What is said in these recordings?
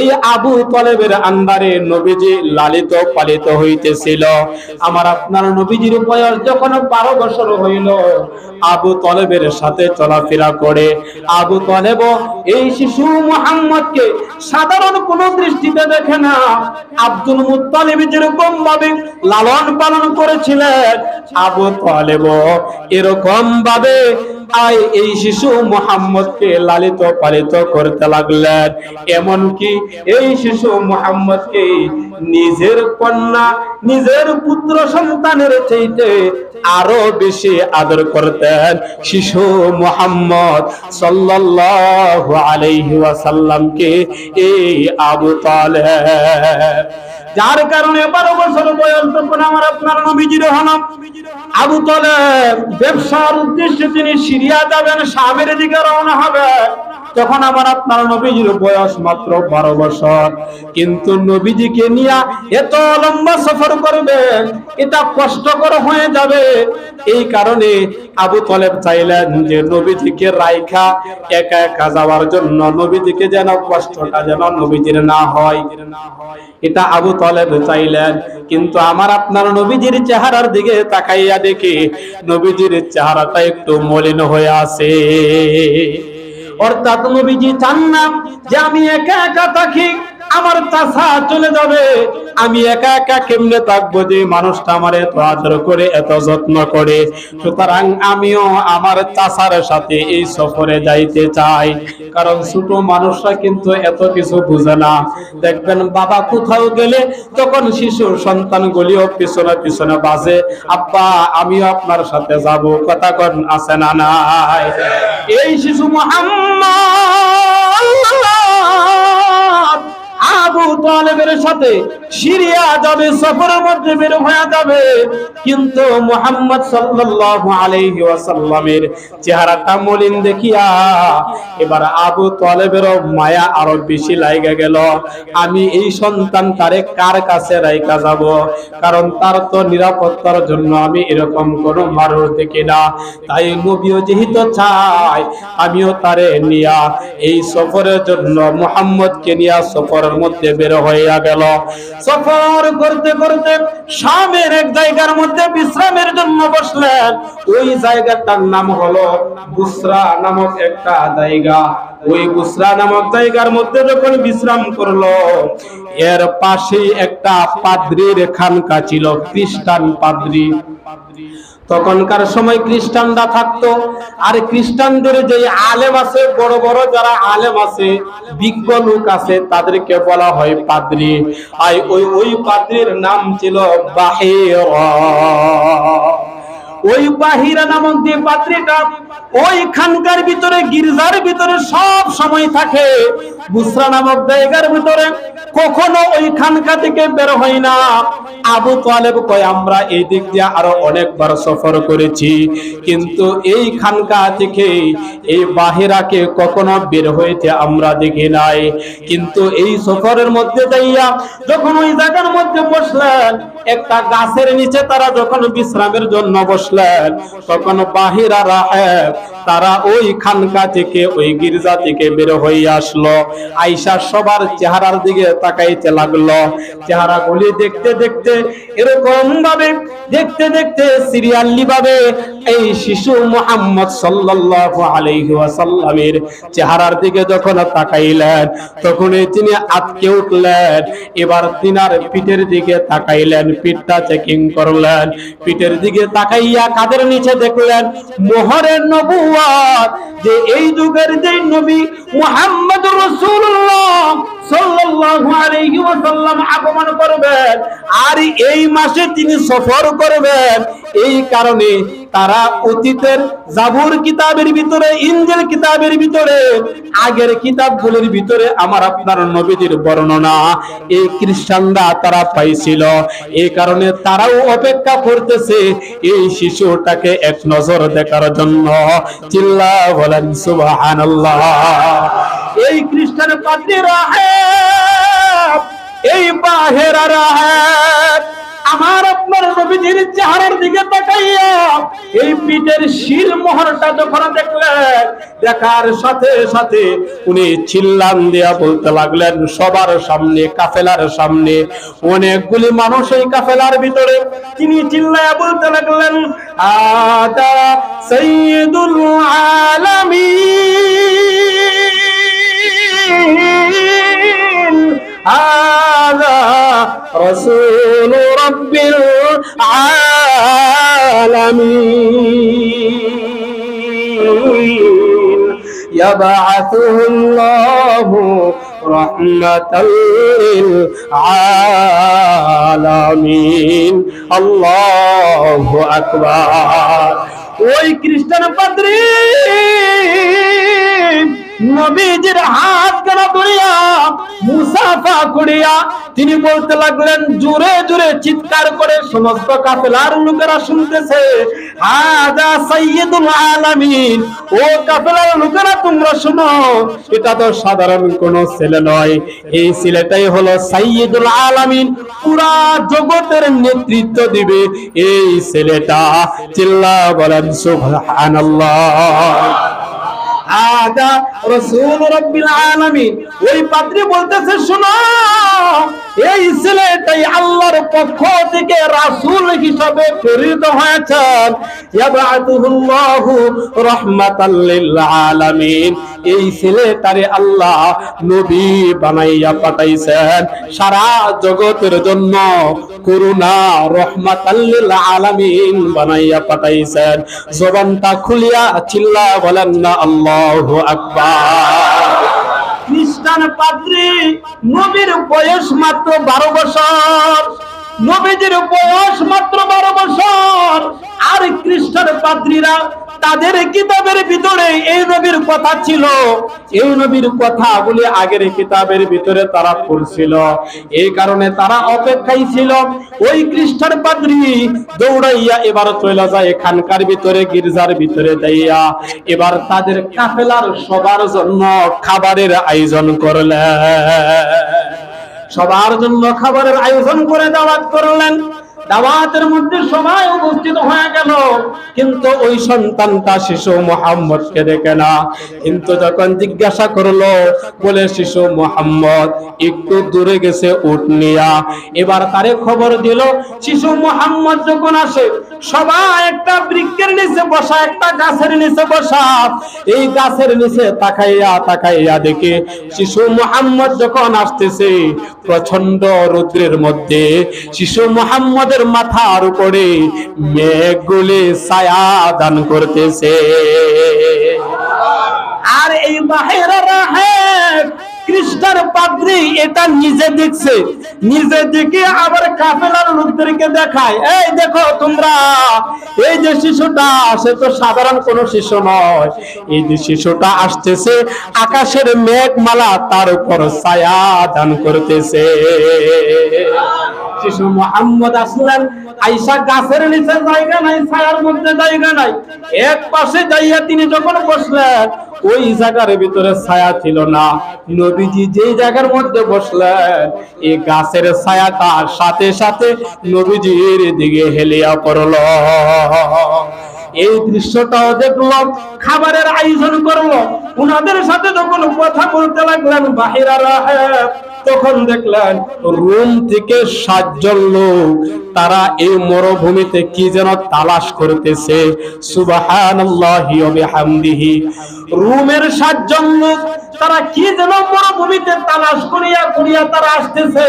এই আবু তলেবের আন্ডারে নবীজি লালিত পালিত হইতেছিল। আমার আপনার নবীজির বয়স যখন বারো বছর হইল, আবু তলেবের সাথে চলাফেরা করে। আবু তলেব এই শিশু মোহাম্মদকে সাধারণ কোন দৃষ্টিতে দেখে না। আব্দুল মুত্তালিব যেরকম ভাবে লালন পালন করেছিলেন, আবু তলেব এরকম ভাবে আই এই শিশু মোহাম্মদকে লালিত পালিত করতে লাগলেন। এমনকি এই শিশু মোহাম্মদকে নিজের কন্যা, নিজের পুত্র সন্তানের চাইতে আরও বেশি আদর করতেন। শিশু মোহাম্মদ সাল্লাল্লাহু আলাইহি ওয়াসাল্লামকে এই আবু তালেব যার কারণে বারো বছর বয়স তখন আমার আপনার নবীজির হলাম আবু তলে ব্যবসার উদ্দেশ্যে তিনি সিরিয়া যাবেন সাবের দিকে রওনা হবে। তখন আমার আপনার নবীজির বয়স মাত্র বারো বছর। কিন্তু নবীজিকে নিয়ে এত লম্বা সফর করবেন এটা কষ্টকর হয়ে যাবে। এই কারণে আবু তলেব চাইলেন যে নবীজিকে রাইখা একা একা যাওয়ার জন্য, নবীজিকে যেন কষ্টটা যেন নবীজির না হয়। এটা আবু তলেব চাইলেন, কিন্তু আমার আপনার নবীজির চেহারার দিকে তাকাইয়া দেখি, নবীজির চেহারাটা একটু মলিন হয়ে আছে। অর্থাৎ নবীজি চান না যে আমি একা একা থাকি। আমার চাষা চলে যাবে। আমি একা একা কেমনে থাকব যে মানুষটা আমার এত আদর করে, এত যত্ন করে? সুতরাং আমিও আমার চাষার সাথে এই সফরে যাইতে চাই। কারণ ছোট মানুষরা কিন্তু এত কিছু বুঝে না। দেখবেন বাবা কোথাও গেলে তখন শিশুর সন্তান গুলিও পিছনে পিছনে বাজে, আব্বা, আমিও আপনার সাথে যাব। কথা কন, আছে না এই শিশু মোহাম্মদ আবু তালেবের সাথে সিরিয়া যাবে, সফরের মধ্যে বের হয়ে যাবে। কিন্তু মুহাম্মদ সাল্লাল্লাহু আলাইহি ওয়াসাল্লামের চেহারাটা মলিন দেখিয়া এবার আবু তালেবের মায়া আরও বেশি লাগা গেল। আমি এই সন্তান তারে কার কাছে রাইকা যাব? কারণ তার তো নিরাপত্তার জন্য আমি এরকম কোন মানুষ দেখি না। তাই নবীও যেহেতু চাই আমিও তারে নিয়া এই সফরের জন্য মুহাম্মদকে নিয়া সফরের মধ্যে বের হইয়া গেল। সফর করতে করতে শামের এক জায়গার মধ্যে বিশ্রামের জন্য বসলেন। ওই জায়গাটার নাম হলো বুসরা নামক একটা জায়গা। ওই বুসরা নামক জায়গার মধ্যে যখন বিশ্রাম করল, এর পাশে একটা পাদ্রির খানকা ছিল, খ্রিস্টান পাদ্রি। তখনকার সময় খ্রিস্টানরা থাকতো। আর খ্রিস্টানদের যে আলেম আছে, বড় বড় যারা আলেম আছে, বিজ্ঞ লোক আছে, তাদেরকে বলা হয় পাদ্রি। আর ওই ওই পাদ্রির নাম ছিল বাহিরা। ওই বাহিরা নামক যে পাত্রীটা ওই খানকার ভিতরে, গির্জার ভিতরে সব সময় থাকে। বুসরা নামক জায়গার ভিতরে কখনো ওই খানকা থেকে বের হয় না। আবু তালেব কয়, আমরা এই দিক দিয়ে আরও অনেকবার সফর করেছি। কিন্তু এই খানকা থেকে এই বাহিরাকে কখনো বের হইতে আমরা দেখি নাই। কিন্তু এই সফরের মধ্যে যাইয়া যখন ওই জায়গার মধ্যে বসলেন, একটা গাছের নিচে তারা যখন বিশ্রামের জন্য বসলেন, তখন বাহিরা রাহেব তারা ওই খানকা থেকে, ওই গির্জা থেকে বের হয়ে আসলো। আইসা সবার চেহারার দিকে তাকাইতে লাগল। চেহারা গুলি দেখতে দেখতে এরকম ভাবে দেখতে দেখতে সিরিয়ালি ভাবে এই শিশু মোহাম্মদ সাল্লাল্লাহু আলাইহি চেহারার দিকে যখন তাকাইলেন, তখনই তিনি আটকে উঠলেন। এবার তিনার পিঠের দিকে তাকাইলেন, পিঠটা চেকিং করলেন। পিঠের দিকে তাকাইয়া কাদের নিচে দেখলেন, মোহরের নবুয়াত যে এই যুগের যে নবী মুহাম্মদ রাসূলুল্লাহ আগমন করবেন, আর এই মাসে তিনি সফর করবেন। এই কারণে তারা অতীতের জাবুর কিতাবের ভিতরে কিতাবের ভিতরে, আগের কিতাবগুলোর ভিতরে আমার আপনার নবীজির বর্ণনা। এই খ্রিস্টানরা তারা পাইছিল। এই কারণে তারাও অপেক্ষা করতেছে এই শিশুটাকে এক নজর দেখার জন্য। চিল্লা বলেন এই খ্রিস্টান পাদ্রী রাহেব, এই বাহেরা রাহেব, আমার আপনার নবীজির চেহারার দিকে তাকাইয়া এই পিঠের শির মোহরটা যখন দেখলেন, দেখার সাথে সাথে উনি চিল্লান দিয়া বলতে লাগলেন, সবার সামনে, কাফেলার সামনে, অনেকগুলি মানুষ এই কাফেলার ভিতরে। তিনি চিল্লায়া বলতে লাগলেন, আদা সৈয়দুল আলামিন। هذا رسول رب العالمين يبعثه الله رحمة للعالمين الله أكبر ওই খ্রিস্টান পাদ্রী নবীজির হাত কানা ধরিয়া, মুসাফা করিয়া তিনি বলতে লাগলেন, জোরে জোরে চিৎকার করে সমস্ত কাফেলার লোকেরা শুনতেছে, হাদা সাইয়্যিদুল আলামিন। ও কাফেলার লোকেরা, তোমরা শুনো, এটা তো সাধারণ কোন ছেলে নয়। এই ছেলেটাই হলো সাইয়্যিদুল আলামিন। পুরা জগতের নেতৃত্ব দিবে এই ছেলেটা। চিল্লা বলেন, সুবহানাল্লাহ। আদা রসুল রব্বিল আলামিন। ওই পাত্রী বলতেছে, শোনো, এই ছেলেটাই আল্লাহর পক্ষ থেকে রাসূল হিসাবে প্রেরিত হয়েছেন। ইয়াবআতুহুল্লাহু রাহমাতাল লিল আলামিন। এই ছেলেটারে আল্লাহ নবী বানাইয়া পাঠাইছেন। সারা জগতের জন্য করুণা, রহমাতাল লিল আলামিন বানাইয়া পাঠাইছেন। জবানটা খুলিয়া চিল্লা বলেন না, আল্লাহু আকবার। খ্রিস্টান পাদ্রী, নবীর বয়স মাত্র বারো বছর। নবীজির বয়স মাত্র বারো বছর। আর খ্রিস্টান পাদ্রীরা তাদের কিতাবের ভিতরে এই নবীর কথা ছিল। এই নবীর কথা বলে আগের কিতাবের ভিতরে তারা পড়ছিল। এই কারণে তারা অপেক্ষায় ছিল। ওই খ্রিস্টান পাদ্রী দৌড়াইয়া এবার চলে যায় এখানকার ভিতরে, গির্জার ভিতরে দাইয়া। এবার তাদের কাফেলার সবার জন্য খাবারের আয়োজন করলেন। সবার জন্য খাবারের আয়োজন করে দাওয়াত করলেন। দাওয়াতের মধ্যে সবাই উপস্থিত হয়ে গেল। কিন্তু ওই সন্তানটা শিশু মোহাম্মদকে দেখে না। কিন্তু যখন জিজ্ঞাসা করল, বলে শিশু মোহাম্মদ, একটু দূরে গেছে উঠ নিয়া। এবার তারে খবর দিল, শিশু মোহাম্মদ যখন আসে সবাই একটা বৃক্ষের নিচে বসা, একটা গাছের নিচে বসা। এই গাছের নিচে তাকাইয়া তাকাইয়া দেখে শিশু মোহাম্মদ যখন আসতেছে প্রচণ্ড রৌদ্রের মধ্যে শিশু মোহাম্মদের মাথার উপরে মেঘগুলি ছায়া দান করতেছে। আর এই বাহেরা রাহেব খ্রিস্টান পাদ্রি এটা নিজে দেখছে। নিজে দেখে আবার কাফেলার লোকদেরকে দেখায়। এই দেখো তোমরা, এই যে শিশুটা, সে তো সাধারণ কোন শিশু নয়। এই যে শিশুটা আসতেছে, আকাশের মেঘমালা তার উপর ছায়া দান করতেছে। শিশু মোহাম্মদ আসলেন। আইসা গাছের নিচে জায়গা নাই, ছায়ার মধ্যে জায়গা নাই। এক পাশে যাইয়া তিনি যখন বসলেন, ওই জায়গার ভিতরে ছায়া ছিল না। নবীজি যে জায়গার মধ্যে বসলেন এই গাছের ছায়া তার সাথে সাথে নবীজির দিকে হেলিয়া পড়ল। এই দৃশ্যটাও দেখলাম খাবারের আয়োজন করল, উনাদের সাথে যখন কথা বলতে লাগলেন বাহিরা রাহেব তখন দেখলেন রুম থেকে সাতজন লোক, তারা এই মরুভূমিতে কি যেন তালাশ করতেছে। রুমের সাতজন লোক, তারা কি যেন মরুভূমিতে তালাশ করিয়া করিয়া তারা আসতেছে।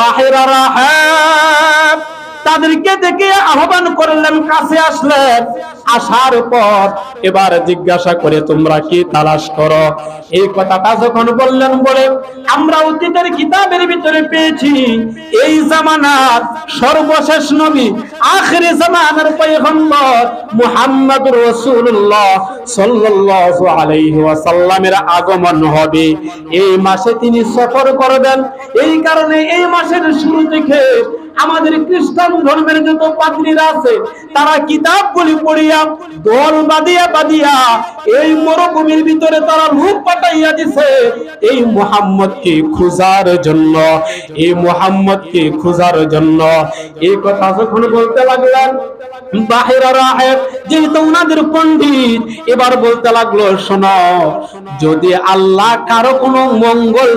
বাহিরা রাহেব তাদেরকে দেখে আহ্বান করলেন, কাছে আসলেন আসার পর এবার জিজ্ঞাসা করে, তোমরা কি তালাশ করো? এই কথাটা যখন বললেন বলে, আমরা অতীতের কিতাবের ভিতরে পেয়েছি। এই জামানার সর্বশেষ নবী, আখেরি জামানার পয়গম্বর মুহাম্মদ রাসূলুল্লাহ সাল্লাল্লাহু আলাইহি ওয়াসাল্লামের আগমন হবে। এই মাসে তিনি সফর করবেন। এই কারণে এই মাসের শুরু থেকে আমাদের খ্রিস্টান ধর্মের যত পাদ্রীরা আছে, তারা কিতাবগুলি পড়িয়া দল বাঁধিয়া বাঁধিয়া এই মরুভূমির ভিতরে তারা লোক পাঠাইয়া দিছে। এই মুহাম্মদকে খোঁজার জন্য, এই মুহাম্মদকে খোঁজার জন্য। এই কথা যখন বলতে লাগলেন যেহেতু পণ্ডিত, এবার বলতে লাগল, শোনো, যদি আল্লাহ কারও কোনো মঙ্গল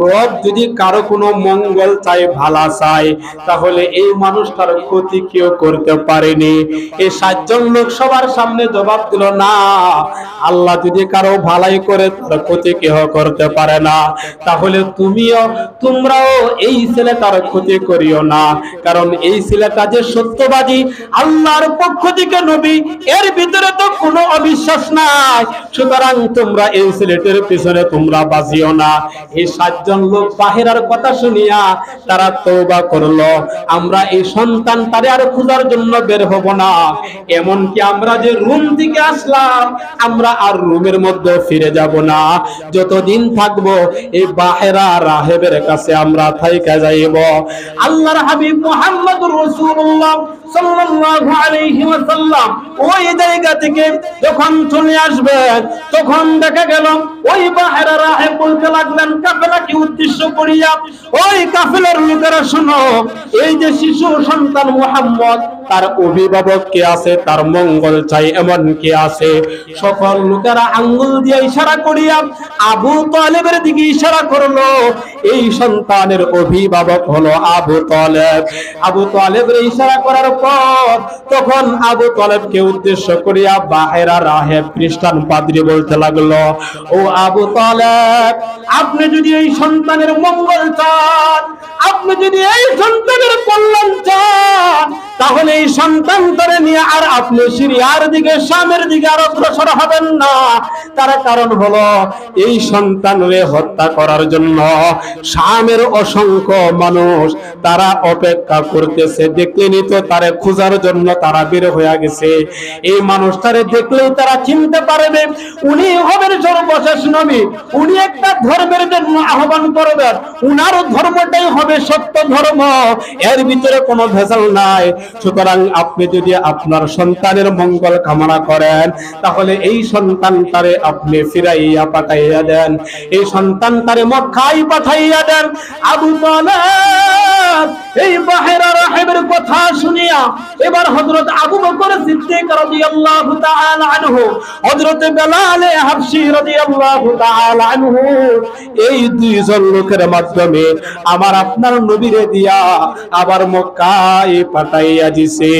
রব যদি কারও কোনো মঙ্গল চায়, ভালা চায় তাহলে এই মানুষটার ক্ষতি কেউ করতে পারেনি। এই সাতজন লোক সবার সামনে জবাব দিল, না, আল্লাহ যদি কারও ভালাই করে, তার ক্ষতি কেউ করতে পারে না। তাহলে তুমিও, তোমরাও এই ছেলেটার ক্ষতি করিও না। কারণ এই ছেলেটা যে সত্যবাদী, আল্লাহর পক্ষ থেকে নবী, এর ভিতরে তো কোনো অবিশ্বাস নাই। সুতরাং তোমরা এই ছেলেটির পিছনে তোমরা বাজিও না। এই সাতজন লোক বাহিরার কথা শুনিয়া তারা তৌবা করল আমরা এই সন্তান তারে আর খোঁজার জন্য বের হব না। এমনকি আমরা যে রুম থেকে আসলাম, আমরা আর রুমের মধ্যে ফিরে যাব না। যতদিন থাকব, এই বাহেরা রাহেবের কাছে আমরা থাইকা যাইব। আল্লাহর হাবিব মুহাম্মদুর রাসূলুল্লাহ সাল্লাল্লাহু আলাইহি ওয়াসাল্লাম ওই জায়গা থেকে যখন চলে আসবেন, তখন দেখা গেল ওই বাহেরা রাহেব বলতে লাগলেন কাফেলাকে উদ্দেশ্য করিয়া, ওই কাফেলার লোকেরা শোনো এই যে শিশু সন্তান মুহাম্মদ তার অভিভাবক কে আছে, তার মঙ্গল চাই এমন কে আছে? সকল লোকেরা আঙ্গুল দিয়ে ইশারা করিয়া আবু তালেবের দিকে ইশারা করল। এই সন্তানের অভিভাবক হলো আবু তালেব। আবু তালেবের ইশারা করার পর তখন আবু তালেবকে উদ্দেশ্য করিয়া বাহেরা রাহেব খ্রিস্টান পাদ্রী বলতে লাগল, ও আবু তালেব, আপনি যদি এই সন্তানের মঙ্গল চান, আপনি যদি এই সন্তানের কল্যাণ চান তাহলে এই সন্তান ধরে নিয়ে আর আপনি সিরিয়ার দিকে, স্বামীর দিকে আর অগ্রসর হবেন না। তার কারণ হলো, এই সন্তানরে হত্যা করার জন্য স্বামীর অসংখ্য মানুষ তারা অপেক্ষা করতেছে। দেখলেনি তো তারে খোঁজার জন্য তারা বের হয়ে গেছে। এই মানুষ মানুষটারে দেখলেই তারা চিনতে পারবে, উনি হবেন সর্বশেষ নবী। উনি একটা ধর্মের জন্য আহ্বান করবেন। উনার ধর্মটাই হবে সত্য ধর্ম। এর ভিতরে কোনো ভেজাল নাই। সুতরাং আপনি যদি আপনার সন্তানের মঙ্গল কামনা করেন, তাহলে এই সন্তানটারে আপনি ফিরাইয়া পাঠাইয়া দেন। এই সন্তানটারে মক্কায় পাঠাইয়া দেন। আবু তালেব, এই বাহেরা রাহেবের কথা শুনিয়া এবার হযরত আবু বকর সিদ্দিক রাদিয়াল্লাহু তাআলা আনহু, হযরত বেলাল হাবশী রাদিয়াল্লাহু তাআলা আনহু, এই দুইজন লোকের মাধ্যমে আমার আপনার নবীরে দিয়া আবার মক্কায় পাঠাইয়া দিছে।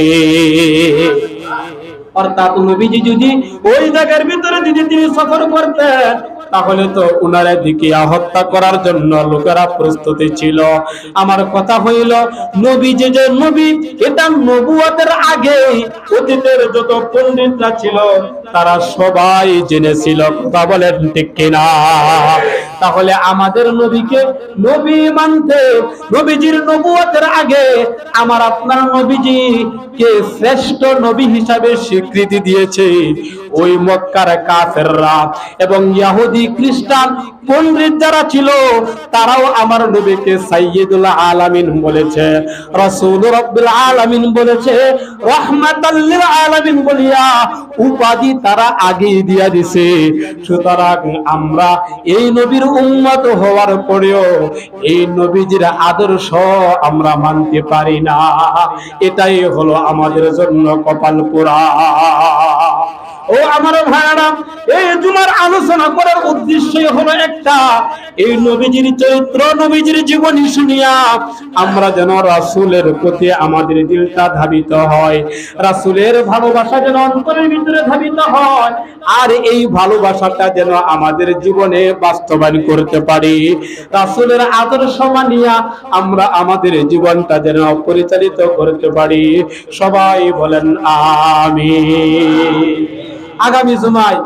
অর্থাৎ নবীজি যদি ওই জায়গার ভিতরে যদি তিনি সফর করতেন, তাহলে তো উনারা দিকে হত্যা করার জন্য লোকেরা প্রস্তুতি ছিল। আমার কথা হইল নবী যে যে নবী, এটা নবুয়তের আগে অতীতের যত পণ্ডিতরা ছিল, তারা সবাই জেনেছিল, কথা বলেন ঠিক কিনা? তাহলে আমাদের নবীকে নবী মানতে নবীজির নবুয়তের আগে আমার আপনার নবীজি কে শ্রেষ্ঠ নবী হিসাবে স্বীকৃতি দিয়েছে। ওই মক্কার কাফেররা এবং ইহুদি খ্রিস্টান পণ্ডিত যারা ছিল, তারাও আমার নবীকে সাইয়্যিদুল আলামিন বলেছে, রাসূল রাব্বুল আলামিন বলেছে, রাহমাতাল লিল আলামিন বলিয়া উপাধি তারা আগেই দিয়া দিছে। সুতরাং আমরা এই নবীর উম্মত হওয়ার পরেও এই নবীজির আদর্শ আমরা মানতে পারি না। এটাই হলো আমাদের জন্য কপাল পোড়া। ও আমার ভাইয়ারা এই জুমার আলোচনা করার উদ্দেশ্যই হলো একটা। এই নবীজির চরিত্র, নবীজির জীবনী শুনিয়া আমরা যেন রাসূলের প্রতি আমাদের দিলটা ধাবিত হয়, রাসূলের ভালোবাসা যেন অন্তরের ভিতরে ধাবিত হয়, আর এই ভালোবাসাটা যেন আমাদের জীবনে বাস্তবায়ন করতে পারি। রাসূলের আদর্শ মানিয়া আমরা আমাদের জীবনটা যেন পরিচালিত করতে পারি। সবাই বলেন, আমিন। আগামী জুমায়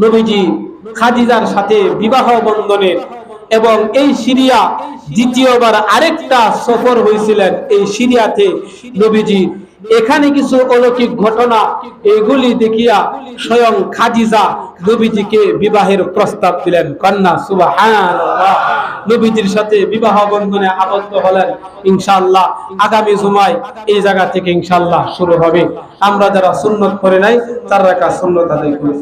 নবীজি খাদিজার সাথে বিবাহ বন্ধনের এবং এই সিরিয়া দ্বিতীয়বার আরেকটা সফর হয়েছিলেন। এই সিরিয়াতে নবীজি এখানে কিছু অলৌকিক ঘটনা, এগুলি দেখিয়া স্বয়ং খাদিজা নবীজিকে বিবাহের প্রস্তাব দিলেন। কন্যা সুবাহ নবীজির সাথে বিবাহ বন্ধনে আবদ্ধ হলেন। ইনশাআল্লাহ আগামী জুমায় এই জায়গা থেকে ইনশাআল্লাহ শুরু হবে। আমরা যারা সুন্নত করে নাই, তার রাখা সুন্নত আদায় করি